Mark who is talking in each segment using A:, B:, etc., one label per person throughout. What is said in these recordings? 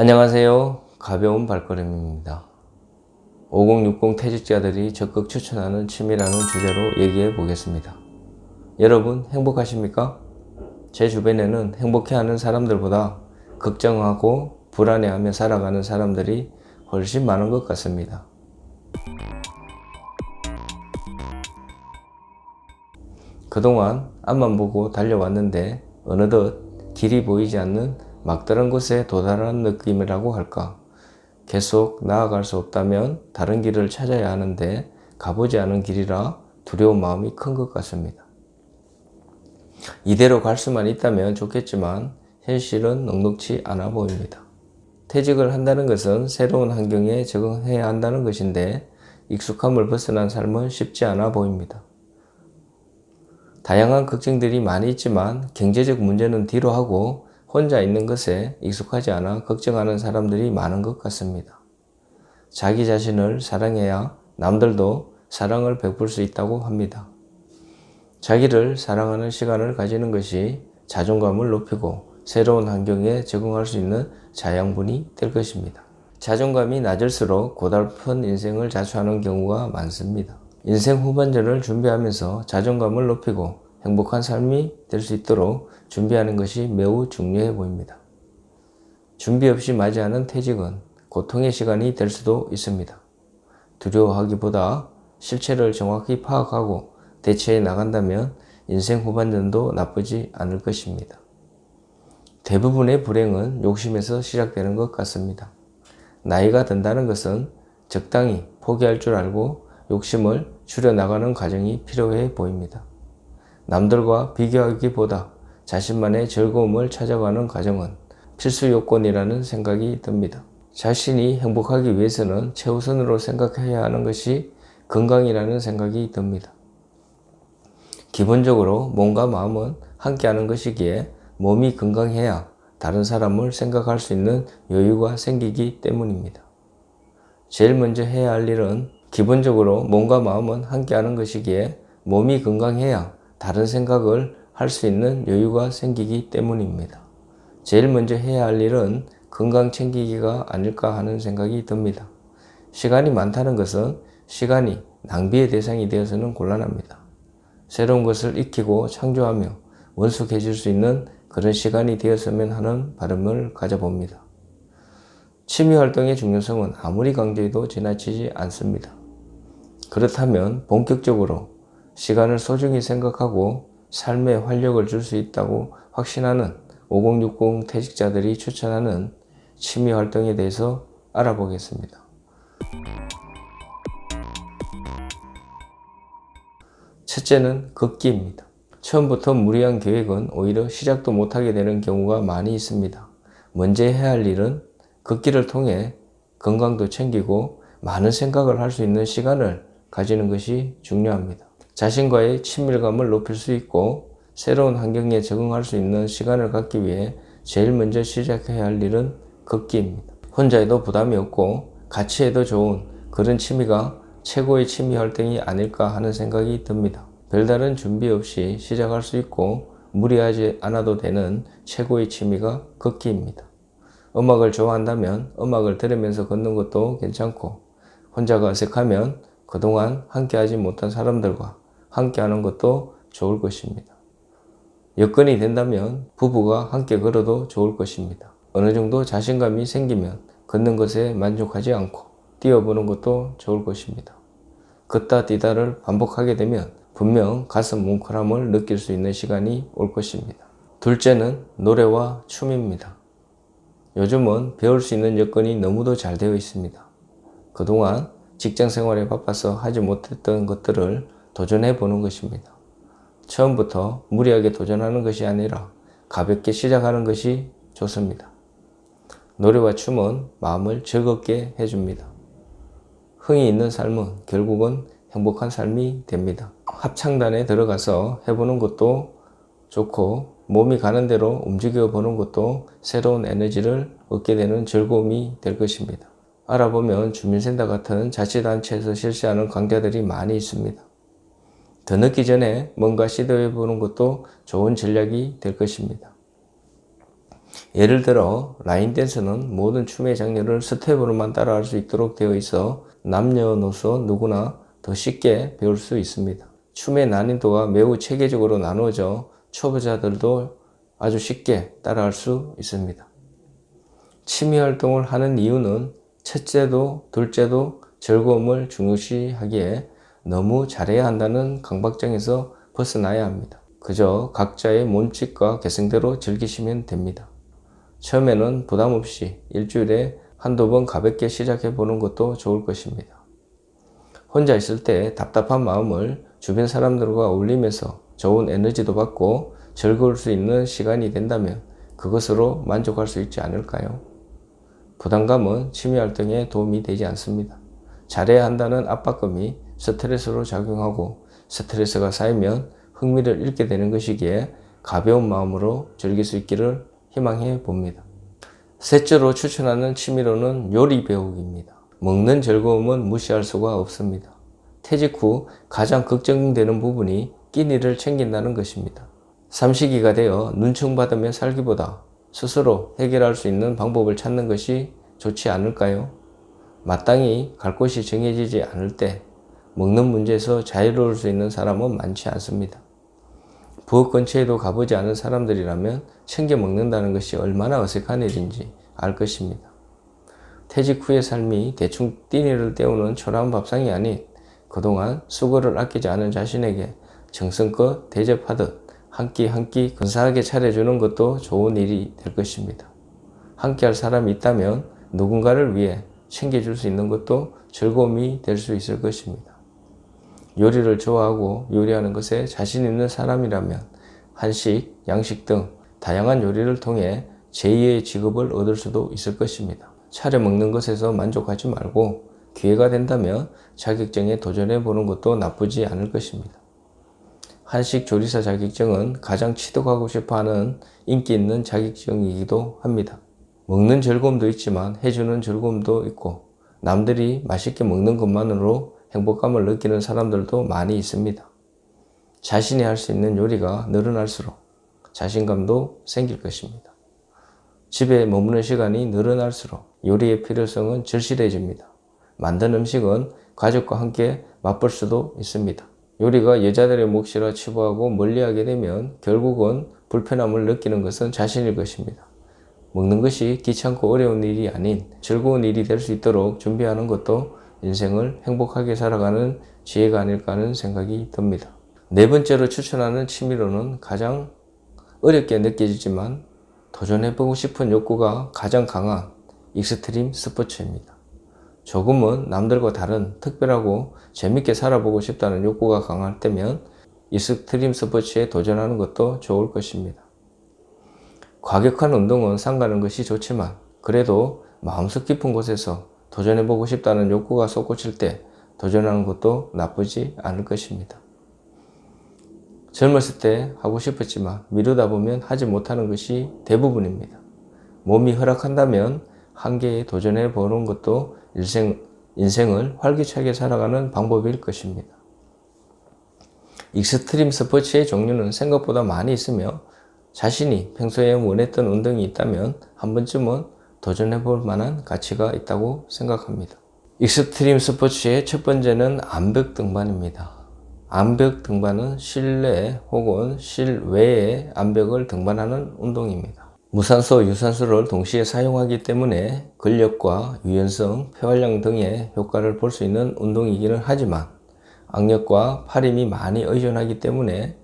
A: 안녕하세요. 가벼운 발걸음입니다. 5060 퇴직자들이 적극 추천하는 취미라는 주제로 얘기해 보겠습니다. 여러분 행복하십니까? 제 주변에는 행복해하는 사람들보다 걱정하고 불안해하며 살아가는 사람들이 훨씬 많은 것 같습니다. 그동안 앞만 보고 달려왔는데 어느덧 길이 보이지 않는 막다른 곳에 도달한 느낌이라고 할까. 계속 나아갈 수 없다면 다른 길을 찾아야 하는데 가보지 않은 길이라 두려운 마음이 큰 것 같습니다. 이대로 갈 수만 있다면 좋겠지만 현실은 넉넉치 않아 보입니다. 퇴직을 한다는 것은 새로운 환경에 적응해야 한다는 것인데 익숙함을 벗어난 삶은 쉽지 않아 보입니다. 다양한 걱정들이 많이 있지만 경제적 문제는 뒤로 하고 혼자 있는 것에 익숙하지 않아 걱정하는 사람들이 많은 것 같습니다. 자기 자신을 사랑해야 남들도 사랑을 베풀 수 있다고 합니다. 자기를 사랑하는 시간을 가지는 것이 자존감을 높이고 새로운 환경에 적응할 수 있는 자양분이 될 것입니다. 자존감이 낮을수록 고달픈 인생을 자초하는 경우가 많습니다. 인생 후반전을 준비하면서 자존감을 높이고 행복한 삶이 될 수 있도록 준비하는 것이 매우 중요해 보입니다. 준비 없이 맞이하는 퇴직은 고통의 시간이 될 수도 있습니다. 두려워하기보다 실체를 정확히 파악하고 대처해 나간다면 인생 후반전도 나쁘지 않을 것입니다. 대부분의 불행은 욕심에서 시작되는 것 같습니다. 나이가 든다는 것은 적당히 포기할 줄 알고 욕심을 줄여나가는 과정이 필요해 보입니다. 남들과 비교하기보다 자신만의 즐거움을 찾아가는 과정은 필수 요건이라는 생각이 듭니다. 자신이 행복하기 위해서는 최우선으로 생각해야 하는 것이 건강이라는 생각이 듭니다. 기본적으로 몸과 마음은 함께하는 것이기에 몸이 건강해야 다른 사람을 생각할 수 있는 여유가 생기기 때문입니다. 제일 먼저 해야 할 일은 기본적으로 몸과 마음은 함께하는 것이기에 몸이 건강해야 다른 생각을 할 수 있는 여유가 생기기 때문입니다. 제일 먼저 해야 할 일은 건강 챙기기가 아닐까 하는 생각이 듭니다. 시간이 많다는 것은 시간이 낭비의 대상이 되어서는 곤란합니다. 새로운 것을 익히고 창조하며 원숙해질 수 있는 그런 시간이 되었으면 하는 바람을 가져봅니다. 취미 활동의 중요성은 아무리 강조해도 지나치지 않습니다. 그렇다면 본격적으로 시간을 소중히 생각하고 삶에 활력을 줄 수 있다고 확신하는 5060 퇴직자들이 추천하는 취미 활동에 대해서 알아보겠습니다. 첫째는 걷기입니다. 처음부터 무리한 계획은 오히려 시작도 못하게 되는 경우가 많이 있습니다. 먼저 해야 할 일은 걷기를 통해 건강도 챙기고 많은 생각을 할 수 있는 시간을 가지는 것이 중요합니다. 자신과의 친밀감을 높일 수 있고 새로운 환경에 적응할 수 있는 시간을 갖기 위해 제일 먼저 시작해야 할 일은 걷기입니다. 혼자 해도 부담이 없고 같이 해도 좋은 그런 취미가 최고의 취미 활동이 아닐까 하는 생각이 듭니다. 별다른 준비 없이 시작할 수 있고 무리하지 않아도 되는 최고의 취미가 걷기입니다. 음악을 좋아한다면 음악을 들으면서 걷는 것도 괜찮고 혼자가 어색하면 그동안 함께하지 못한 사람들과 함께 하는 것도 좋을 것입니다. 여건이 된다면 부부가 함께 걸어도 좋을 것입니다. 어느 정도 자신감이 생기면 걷는 것에 만족하지 않고 뛰어보는 것도 좋을 것입니다. 걷다 뛰다를 반복하게 되면 분명 가슴 뭉클함을 느낄 수 있는 시간이 올 것입니다. 둘째는 노래와 춤입니다. 요즘은 배울 수 있는 여건이 너무도 잘 되어 있습니다. 그동안 직장 생활에 바빠서 하지 못했던 것들을 도전해 보는 것입니다. 처음부터 무리하게 도전하는 것이 아니라 가볍게 시작하는 것이 좋습니다. 노래와 춤은 마음을 즐겁게 해줍니다. 흥이 있는 삶은 결국은 행복한 삶이 됩니다. 합창단에 들어가서 해보는 것도 좋고 몸이 가는 대로 움직여 보는 것도 새로운 에너지를 얻게 되는 즐거움이 될 것입니다. 알아보면 주민센터 같은 자치단체에서 실시하는 강좌들이 많이 있습니다. 더 늦기 전에 뭔가 시도해 보는 것도 좋은 전략이 될 것입니다. 예를 들어 라인 댄스는 모든 춤의 장르를 스텝으로만 따라할 수 있도록 되어 있어 남녀노소 누구나 더 쉽게 배울 수 있습니다. 춤의 난이도가 매우 체계적으로 나누어져 초보자들도 아주 쉽게 따라할 수 있습니다. 취미 활동을 하는 이유는 첫째도 둘째도 즐거움을 중요시하기에 너무 잘해야 한다는 강박증에서 벗어나야 합니다. 그저 각자의 몸짓과 개성대로 즐기시면 됩니다. 처음에는 부담 없이 일주일에 한두 번 가볍게 시작해 보는 것도 좋을 것입니다. 혼자 있을 때 답답한 마음을 주변 사람들과 어울리면서 좋은 에너지도 받고 즐거울 수 있는 시간이 된다면 그것으로 만족할 수 있지 않을까요? 부담감은 취미 활동에 도움이 되지 않습니다. 잘해야 한다는 압박감이 스트레스로 작용하고 스트레스가 쌓이면 흥미를 잃게 되는 것이기에 가벼운 마음으로 즐길 수 있기를 희망해 봅니다. 셋째로 추천하는 취미로는 요리 배우기입니다. 먹는 즐거움은 무시할 수가 없습니다. 퇴직 후 가장 걱정되는 부분이 끼니를 챙긴다는 것입니다. 삼식이가 되어 눈총 받으며 살기보다 스스로 해결할 수 있는 방법을 찾는 것이 좋지 않을까요? 마땅히 갈 곳이 정해지지 않을 때 먹는 문제에서 자유로울 수 있는 사람은 많지 않습니다. 부엌 근처에도 가보지 않은 사람들이라면 챙겨 먹는다는 것이 얼마나 어색한 일인지 알 것입니다. 퇴직 후의 삶이 대충 띠니를 때우는 초라한 밥상이 아닌 그동안 수고를 아끼지 않은 자신에게 정성껏 대접하듯 한 끼 한 끼 근사하게 차려주는 것도 좋은 일이 될 것입니다. 함께 할 사람이 있다면 누군가를 위해 챙겨줄 수 있는 것도 즐거움이 될 수 있을 것입니다. 요리를 좋아하고 요리하는 것에 자신 있는 사람이라면 한식, 양식 등 다양한 요리를 통해 제2의 직업을 얻을 수도 있을 것입니다. 차려 먹는 것에서 만족하지 말고 기회가 된다면 자격증에 도전해 보는 것도 나쁘지 않을 것입니다. 한식 조리사 자격증은 가장 취득하고 싶어 하는 인기 있는 자격증이기도 합니다. 먹는 즐거움도 있지만 해주는 즐거움도 있고 남들이 맛있게 먹는 것만으로 행복감을 느끼는 사람들도 많이 있습니다. 자신이 할 수 있는 요리가 늘어날수록 자신감도 생길 것입니다. 집에 머무는 시간이 늘어날수록 요리의 필요성은 절실해집니다. 만든 음식은 가족과 함께 맛볼 수도 있습니다. 요리가 여자들의 몫이라 치부하고 멀리하게 되면 결국은 불편함을 느끼는 것은 자신일 것입니다. 먹는 것이 귀찮고 어려운 일이 아닌 즐거운 일이 될 수 있도록 준비하는 것도 인생을 행복하게 살아가는 지혜가 아닐까 하는 생각이 듭니다. 네 번째로 추천하는 취미로는 가장 어렵게 느껴지지만 도전해보고 싶은 욕구가 가장 강한 익스트림 스포츠입니다. 조금은 남들과 다른 특별하고 재밌게 살아보고 싶다는 욕구가 강할 때면 익스트림 스포츠에 도전하는 것도 좋을 것입니다. 과격한 운동은 상가는 것이 좋지만 그래도 마음속 깊은 곳에서 도전해보고 싶다는 욕구가 솟구칠 때 도전하는 것도 나쁘지 않을 것입니다. 젊었을 때 하고 싶었지만 미루다 보면 하지 못하는 것이 대부분입니다. 몸이 허락한다면 한계에 도전해 보는 것도 인생, 인생을 활기차게 살아가는 방법일 것입니다. 익스트림 스포츠의 종류는 생각보다 많이 있으며 자신이 평소에 원했던 운동이 있다면 한 번쯤은 도전해 볼 만한 가치가 있다고 생각합니다. 익스트림 스포츠의 첫 번째는 암벽 등반입니다. 암벽 등반은 실내 혹은 실외의 암벽을 등반하는 운동입니다. 무산소, 유산소를 동시에 사용하기 때문에 근력과 유연성, 폐활량 등의 효과를 볼 수 있는 운동이기는 하지만 악력과 팔 힘이 많이 의존하기 때문에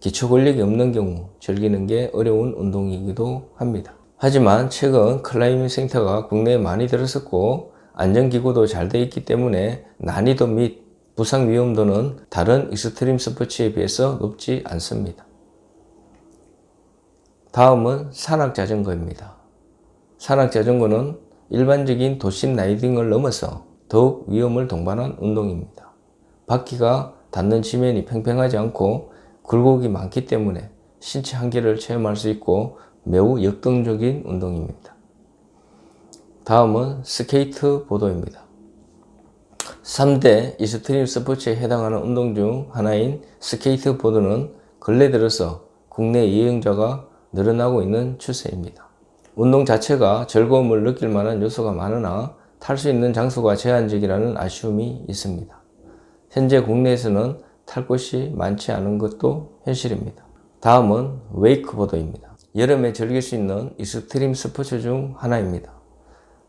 A: 기초 근력이 없는 경우 즐기는 게 어려운 운동이기도 합니다. 하지만 최근 클라이밍 센터가 국내에 많이 들어섰고 안전기구도 잘 되어 있기 때문에 난이도 및 부상 위험도는 다른 익스트림 스포츠에 비해서 높지 않습니다. 다음은 산악 자전거입니다. 산악 자전거는 일반적인 도심 라이딩을 넘어서 더욱 위험을 동반한 운동입니다. 바퀴가 닿는 지면이 팽팽하지 않고 굴곡이 많기 때문에 신체 한계를 체험할 수 있고 매우 역동적인 운동입니다. 다음은 스케이트 보도입니다. 3대 이스트림 스포츠에 해당하는 운동 중 하나인 스케이트 보드는 근래 들어서 국내 이용자가 늘어나고 있는 추세입니다. 운동 자체가 즐거움을 느낄 만한 요소가 많으나 탈 수 있는 장소가 제한적이라는 아쉬움이 있습니다. 현재 국내에서는 탈 곳이 많지 않은 것도 현실입니다. 다음은 웨이크보드입니다. 여름에 즐길 수 있는 익스트림 스포츠 중 하나입니다.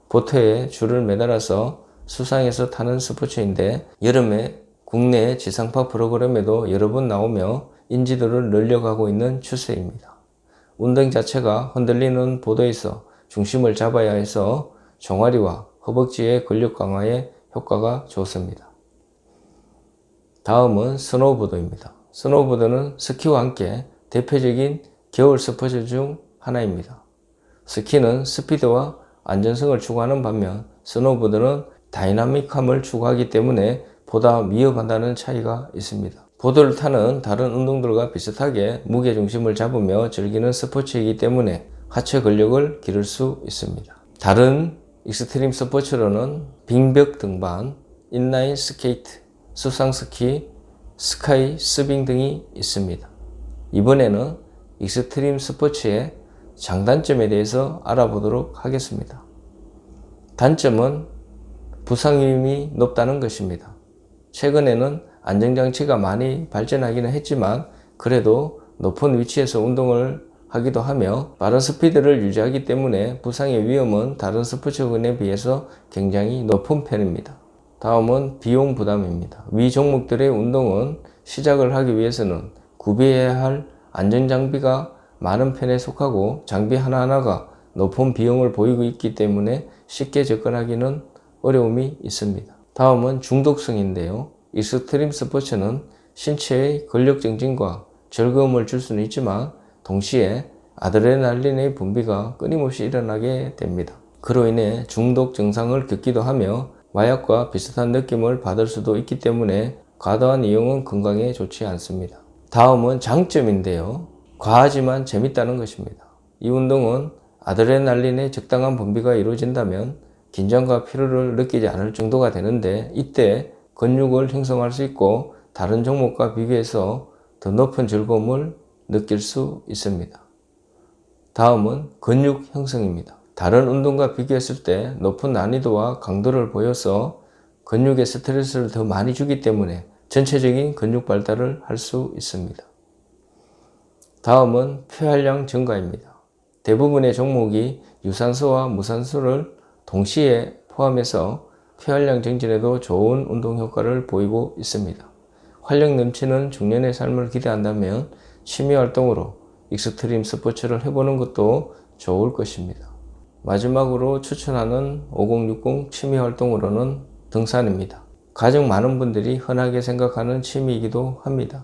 A: 보트에 줄을 매달아서 수상해서 타는 스포츠인데 여름에 국내 지상파 프로그램에도 여러 번 나오며 인지도를 늘려가고 있는 추세입니다. 운동 자체가 흔들리는 보도에서 중심을 잡아야 해서 종아리와 허벅지의 근력 강화에 효과가 좋습니다. 다음은 스노우보드입니다. 스노우보드는 스키와 함께 대표적인 겨울 스포츠 중 하나입니다. 스키는 스피드와 안전성을 추구하는 반면 스노우보드는 다이나믹함을 추구하기 때문에 보다 위험하다는 차이가 있습니다. 보드를 타는 다른 운동들과 비슷하게 무게중심을 잡으며 즐기는 스포츠이기 때문에 하체 근력을 기를 수 있습니다. 다른 익스트림 스포츠로는 빙벽 등반, 인라인 스케이트, 수상 스키, 스카이 스빙 등이 있습니다. 이번에는 익스트림 스포츠의 장단점에 대해서 알아보도록 하겠습니다. 단점은 부상 위험이 높다는 것입니다. 최근에는 안전장치가 많이 발전하기는 했지만 그래도 높은 위치에서 운동을 하기도 하며 빠른 스피드를 유지하기 때문에 부상의 위험은 다른 스포츠군에 비해서 굉장히 높은 편입니다. 다음은 비용 부담입니다. 위 종목들의 운동은 시작을 하기 위해서는 구비해야 할 안전장비가 많은 편에 속하고 장비 하나하나가 높은 비용을 보이고 있기 때문에 쉽게 접근하기는 어려움이 있습니다. 다음은 중독성인데요. 익스트림 스포츠는 신체의 근력 증진과 즐거움을 줄 수는 있지만 동시에 아드레날린의 분비가 끊임없이 일어나게 됩니다. 그로 인해 중독 증상을 겪기도 하며 마약과 비슷한 느낌을 받을 수도 있기 때문에 과도한 이용은 건강에 좋지 않습니다. 다음은 장점인데요. 과하지만 재밌다는 것입니다. 이 운동은 아드레날린의 적당한 분비가 이루어진다면 긴장과 피로를 느끼지 않을 정도가 되는데 이때 근육을 형성할 수 있고 다른 종목과 비교해서 더 높은 즐거움을 느낄 수 있습니다. 다음은 근육 형성입니다. 다른 운동과 비교했을 때 높은 난이도와 강도를 보여서 근육에 스트레스를 더 많이 주기 때문에 전체적인 근육 발달을 할 수 있습니다. 다음은 폐활량 증가입니다. 대부분의 종목이 유산소와 무산소를 동시에 포함해서 폐활량 증진에도 좋은 운동 효과를 보이고 있습니다. 활력 넘치는 중년의 삶을 기대한다면 취미 활동으로 익스트림 스포츠를 해보는 것도 좋을 것입니다. 마지막으로 추천하는 5060 취미 활동으로는 등산입니다. 가장 많은 분들이 흔하게 생각하는 취미이기도 합니다.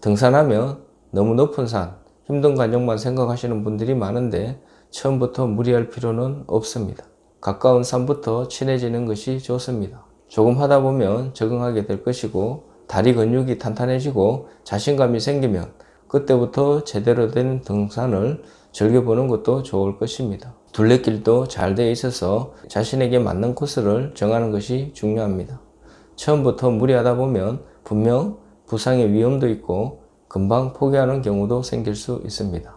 A: 등산하면 너무 높은 산, 힘든 과정만 생각하시는 분들이 많은데 처음부터 무리할 필요는 없습니다. 가까운 산부터 친해지는 것이 좋습니다. 조금 하다 보면 적응하게 될 것이고 다리 근육이 탄탄해지고 자신감이 생기면 그때부터 제대로 된 등산을 즐겨보는 것도 좋을 것입니다. 둘레길도 잘 되어 있어서 자신에게 맞는 코스를 정하는 것이 중요합니다. 처음부터 무리하다 보면 분명 부상의 위험도 있고 금방 포기하는 경우도 생길 수 있습니다.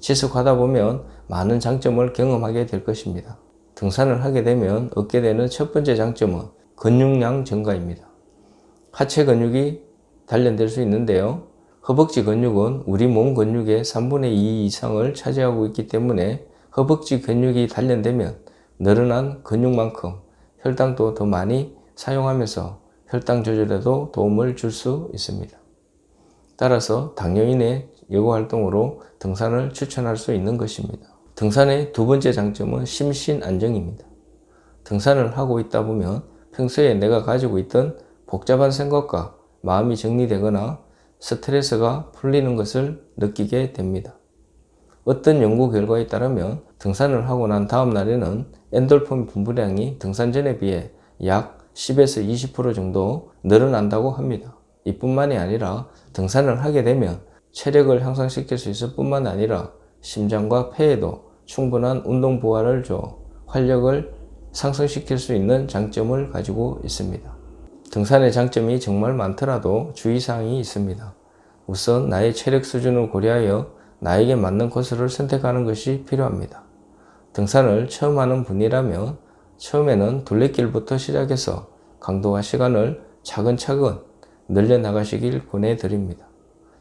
A: 지속하다 보면 많은 장점을 경험하게 될 것입니다. 등산을 하게 되면 얻게 되는 첫 번째 장점은 근육량 증가입니다. 하체 근육이 단련될 수 있는데요. 허벅지 근육은 우리 몸 근육의 3분의 2 이상을 차지하고 있기 때문에 허벅지 근육이 단련되면 늘어난 근육만큼 혈당도 더 많이 사용하면서 혈당 조절에도 도움을 줄 수 있습니다. 따라서 당뇨인의 여고 활동으로 등산을 추천할 수 있는 것입니다. 등산의 두 번째 장점은 심신 안정입니다. 등산을 하고 있다 보면 평소에 내가 가지고 있던 복잡한 생각과 마음이 정리되거나 스트레스가 풀리는 것을 느끼게 됩니다. 어떤 연구 결과에 따르면 등산을 하고 난 다음 날에는 엔돌핀 분비량이 등산 전에 비해 약 10에서 20% 정도 늘어난다고 합니다. 이뿐만이 아니라 등산을 하게 되면 체력을 향상시킬 수 있을 뿐만 아니라 심장과 폐에도 충분한 운동 부하를 줘 활력을 상승시킬 수 있는 장점을 가지고 있습니다. 등산의 장점이 정말 많더라도 주의사항이 있습니다. 우선 나의 체력 수준을 고려하여 나에게 맞는 코스를 선택하는 것이 필요합니다. 등산을 처음 하는 분이라면 처음에는 둘레길부터 시작해서 강도와 시간을 차근차근 늘려나가시길 권해드립니다.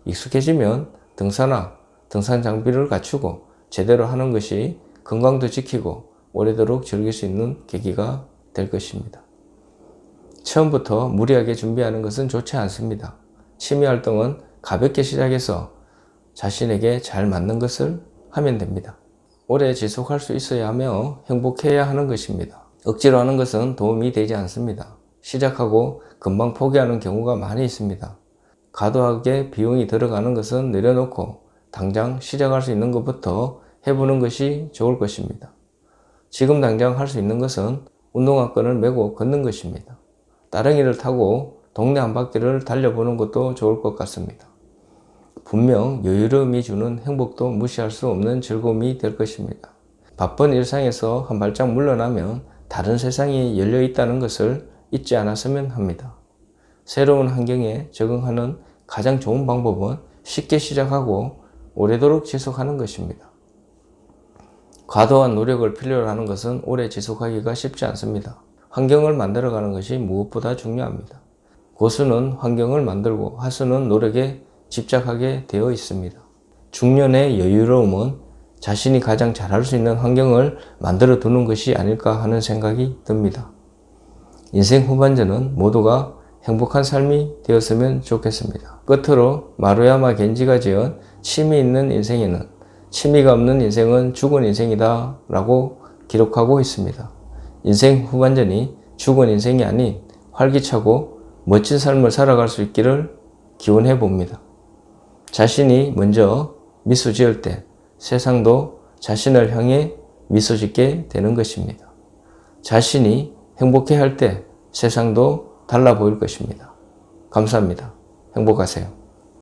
A: 익숙해지면 등산화, 등산 장비를 갖추고 제대로 하는 것이 건강도 지키고 오래도록 즐길 수 있는 계기가 될 것입니다. 처음부터 무리하게 준비하는 것은 좋지 않습니다. 취미 활동은 가볍게 시작해서 자신에게 잘 맞는 것을 하면 됩니다. 오래 지속할 수 있어야 하며 행복해야 하는 것입니다. 억지로 하는 것은 도움이 되지 않습니다. 시작하고 금방 포기하는 경우가 많이 있습니다. 과도하게 비용이 들어가는 것은 내려놓고 당장 시작할 수 있는 것부터 해보는 것이 좋을 것입니다. 지금 당장 할 수 있는 것은 운동화끈을 메고 걷는 것입니다. 따릉이를 타고 동네 한 바퀴를 달려보는 것도 좋을 것 같습니다. 분명 여유로움이 주는 행복도 무시할 수 없는 즐거움이 될 것입니다. 바쁜 일상에서 한 발짝 물러나면 다른 세상이 열려 있다는 것을 잊지 않았으면 합니다. 새로운 환경에 적응하는 가장 좋은 방법은 쉽게 시작하고 오래도록 지속하는 것입니다. 과도한 노력을 필요로 하는 것은 오래 지속하기가 쉽지 않습니다. 환경을 만들어가는 것이 무엇보다 중요합니다. 고수는 환경을 만들고 하수는 노력에 집착하게 되어 있습니다. 중년의 여유로움은 자신이 가장 잘할 수 있는 환경을 만들어 두는 것이 아닐까 하는 생각이 듭니다. 인생 후반전은 모두가 행복한 삶이 되었으면 좋겠습니다. 끝으로 마루야마 겐지가 지은 취미 있는 인생에는 취미가 없는 인생은 죽은 인생이다 라고 기록하고 있습니다. 인생 후반전이 죽은 인생이 아닌 활기차고 멋진 삶을 살아갈 수 있기를 기원해 봅니다. 자신이 먼저 미소 지을 때 세상도 자신을 향해 미소 짓게 되는 것입니다. 자신이 행복해 할 때 세상도 달라 보일 것입니다. 감사합니다. 행복하세요.